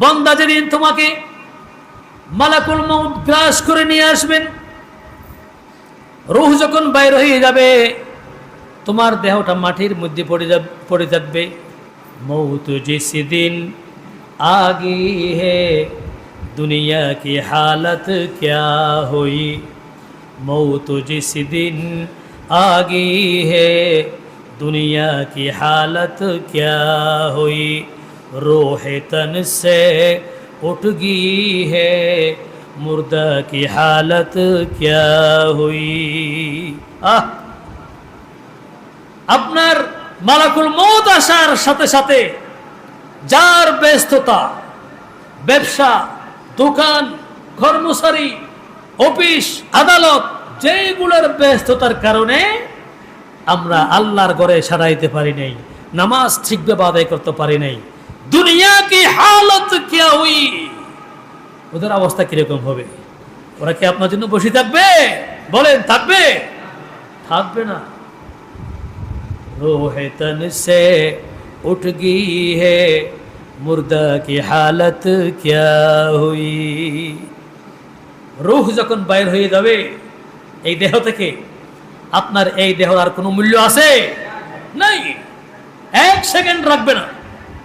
বন্দা যেদিন তোমাকে মালাকুল মৌত গ্রাস করে নিয়ে আসবেন, রুহ যখন বাইর হয়ে যাবে, তোমার দেহটা মাটির মধ্যে পড়ে যাবে পড়ে যাবে মৌত যে সেদিন আগে হে দুনিয়া কি হালত ক্যা হই? মৌত যে সেদিন আগে হে দুনিয়া কি হালত ক্যা হই? روح تن سے اٹھ گئی ہے مردہ کی حالت کیا ہوئی আহ আপনার মালাকুল মত আসার সাথে সাথে যার ব্যস্ততা ব্যবসা দোকান কর্মচারী অফিস আদালত যেগুলোর ব্যস্ততার কারণে আমরা আল্লাহর ঘরে সারাইতে পারি নাই, নামাজ ঠিকভাবে আদায় করতে পারি নাই। দুনিয়া কি হালত কেয়া হুই? ওদের অবস্থা কীরকম হবে? ওরা কি আপনার জন্য বসে থাকবে? বলেন, থাকবে? থাকবে না। রোহে তন সে উঠ গি হে, মুর্দা কি হালত কেয়া হুই? রুহ যখন বাইর হয়ে যাবে, এই দেহ থেকে আপনার এই দেহ আর কোনো মূল্য আছে? নাই। এক সেকেন্ড রাখবে না।